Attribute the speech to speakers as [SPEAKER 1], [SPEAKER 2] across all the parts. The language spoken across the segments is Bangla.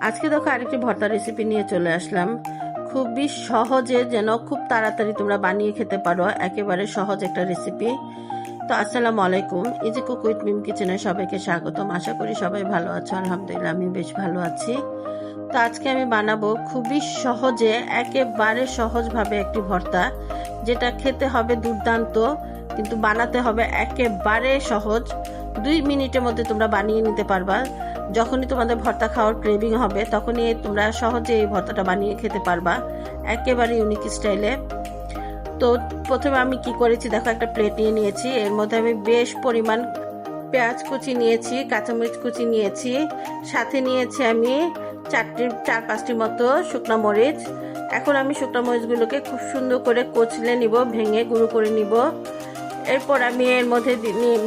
[SPEAKER 1] আজকে দেখো আরেকটি ভর্তা রেসিপি নিয়ে চলে আসলাম। খুবই সহজে যেন খুব তাড়াতাড়ি তোমরা বানিয়ে খেতে পারো, একেবারে সহজ একটা রেসিপি তো আসসালামু আলাইকুম ইজি কুক উইথ মিম কিচেনে সবাইকে স্বাগতম। আশা করি সবাই ভালো আছো, আলহামদুলিল্লাহ আমি বেশ ভালো আছি। তো আজকে আমি বানাবো খুবই সহজে, একেবারে সহজভাবে একটি ভর্তা, যেটা খেতে হবে দুর্দান্ত, কিন্তু বানাতে হবে একেবারে সহজ। দুই মিনিটের মধ্যে তোমরা বানিয়ে নিতে পারবা। যখনই তোমাদের ভর্তা খাওয়ার ক্রেভিং হবে, তখনই তোমরা সহজে এই ভর্তাটা বানিয়ে খেতে পারবা। একেবারে ইউনিক স্টাইলে তো প্রথমে আমি কি করেছি, দেখো একটা প্লেট নিয়ে নিয়েছি। এর মধ্যে আমি বেশ পরিমাণ পেঁয়াজ কুচি নিয়েছি, কাঁচামরিচ কুচি নিয়েছি। সাথে নিয়েছি আমি চারটি, চার, পাঁচটি মতো শুকনো মরিচ। এখন আমি শুকনো মরিচগুলোকে খুব সুন্দর করে কচলে নিব, ভেঙে গুঁড়ো করে নিব। এরপর আমি এর মধ্যে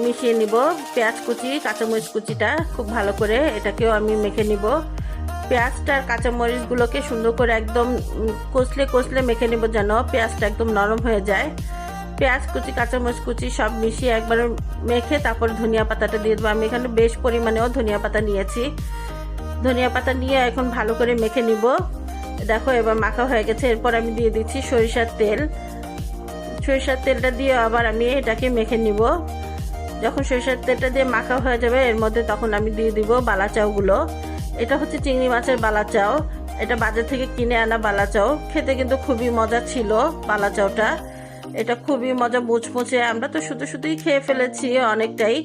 [SPEAKER 1] মিশিয়ে নিব পেঁয়াজ কুচি, কাঁচামরিচ কুচিটা খুব ভালো করে এটাকেও আমি মেখে নিব। পেঁয়াজটা আর কাঁচামরিচগুলোকে সুন্দর করে একদম কষলে কষলে মেখে নিব যেন পেঁয়াজটা একদম নরম হয়ে যায়। পেঁয়াজ কুচি, কাঁচামরিচ কুচি সব মিশিয়ে একবার মেখে তারপর ধনিয়া পাতাটা দিয়ে দেবো। আমি এখানে বেশ পরিমাণেও ধনিয়া পাতা নিয়েছি। ধনিয়া পাতা নিয়ে এখন ভালো করে মেখে নিব। দেখো এবার মাখা হয়ে গেছে। এরপর আমি দিয়ে দিচ্ছি সরিষার তেল। সরিষার তেলটা দিয়ে আবার আমি এটাকে মেখে নিব। যখন সরিষার তেলটা দিয়ে মাখা হয়ে যাবে, এর মধ্যে তখন আমি দিয়ে দিব বালা চাউগুলো এটা হচ্ছে চিংড়ি মাছের বালা চাউ এটা বাজার থেকে কিনে আনা বালা চাউ খেতে কিন্তু খুবই মজা ছিল বালা চাউটা এটা খুবই মজা মুচমুচে। আমরা তো শুধু শুধুই খেয়ে ফেলেছি অনেকটাই।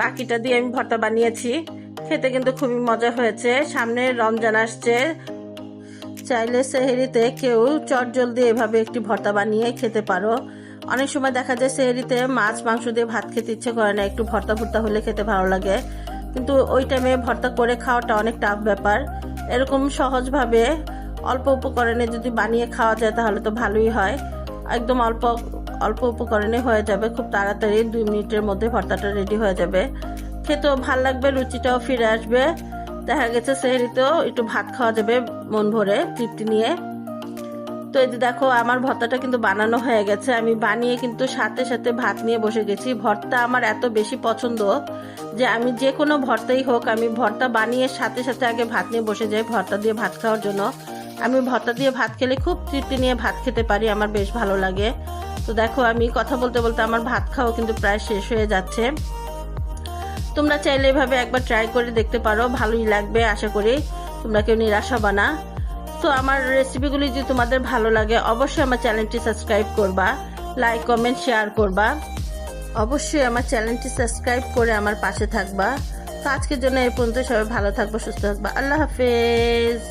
[SPEAKER 1] বাকিটা দিয়ে আমি ভর্তা বানিয়েছি। খেতে কিন্তু খুবই মজা হয়েছে। সামনে রমজান আসছে। চাইলে সেহেরিতে কেউ চটজলদি এভাবে একটি ভর্তা বানিয়ে খেতে পারো। অনেক সময় দেখা যায় সেহেরিতে মাছ, মাংস দিয়ে ভাত খেতে ইচ্ছে করে না, একটু ভর্তা ভর্তা হলে খেতে ভালো লাগে। কিন্তু ওই টাইমে ভর্তা করে খাওয়াটা অনেক টাফ ব্যাপার। এরকম সহজভাবে অল্প উপকরণে যদি বানিয়ে খাওয়া যায় তাহলে তো ভালোই হয়। একদম অল্প অল্প উপকরণে হয়ে যাবে, খুব তাড়াতাড়ি দুই মিনিটের মধ্যে ভর্তাটা রেডি হয়ে যাবে। খেতেও ভালো লাগবে, রুচিটাও ফিরে আসবে। দেখা গেছে সেহরিতেও একটু ভাত খাওয়া যাবে মন ভরে, তৃপ্তি নিয়ে। তো এই যে দেখো, আমার ভর্তাটা কিন্তু বানানো হয়ে গেছে। আমি বানিয়ে কিন্তু সাথে সাথে ভাত নিয়ে বসে গেছি। ভর্তা আমার এত বেশি পছন্দ যে আমি যে কোনো ভর্তাই হোক, আমি ভর্তা বানিয়ে সাথে সাথে আগে ভাত নিয়ে বসে যাই ভর্তা দিয়ে ভাত খাওয়ার জন্য। আমি ভর্তা দিয়ে ভাত খেলে খুব তৃপ্তি নিয়ে ভাত খেতে পারি, আমার বেশ ভালো লাগে। তো দেখো, আমি কথা বলতে বলতে আমার ভাত খাওয়া কিন্তু প্রায় শেষ হয়ে যাচ্ছে। তোমরা চাইলে এভাবে একবার ট্রাই করে দেখতে পারো, ভালোই লাগবে, আশা করি। তোমরা কেউ নিরাশ হবা না। তো আমার রেসিপিগুলি যদি তোমাদের ভালো লাগে, অবশ্যই আমার চ্যানেলটি সাবস্ক্রাইব করবা লাইক কমেন্ট শেয়ার করবা। অবশ্যই আমার চ্যানেলটি সাবস্ক্রাইব করে আমার পাশে থাকবা। তো আজকের জন্য এই পর্যন্ত, সবাই ভালো থাকব, সুস্থ থাকবা। আল্লাহ হাফেজ।